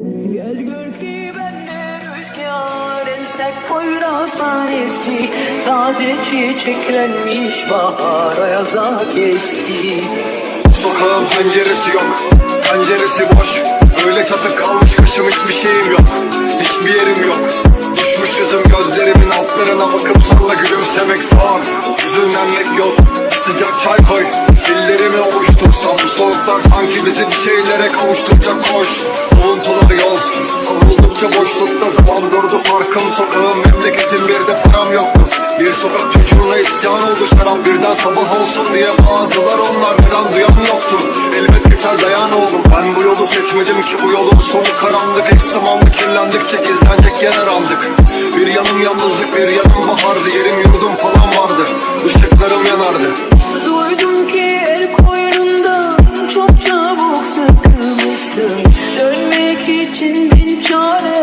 Gel gör ki ben de rüzgar en sert poyraz tanesi Taze çiçeklenmiş bahar ayaza kesti Sokağın penceresi yok Penceresi boş. Öyle çatı kalmış kışım hiçbir şeyim yok. Hiçbir yerim yok. Düşmüş yüzüm gözlerimin altlarına bakıp sonra gülümsemek zor. Hüzünlenmek yok Sıcak çay koy. Ellerimi ovuştursam soğuklar sanki bizi bir şeylere kavuşturacak koş Uğuntular yoz Savruldukça boşlukta zaman durdu Parkım sokağım. Memleketim bir de param yoktu. Bir sokak çocuğuna isyan oldu. Şarap Birden sabah olsun diye bağırdılar. Onlar Neden duyan yoktu. Elbet biter dayan oğlum. Ben bu yolu seçmedim ki. Bu yolun sonu karanlık. Eş zamanlı kirlendikçe gizlenecek yer arandık. Bir yanım yalnızlık bir yanım bahardı. Yerim yurdum falan vardı. Işıklarım yanardı. Duydum ki el koynunda çok çabuk sıkılmışsın için bin çare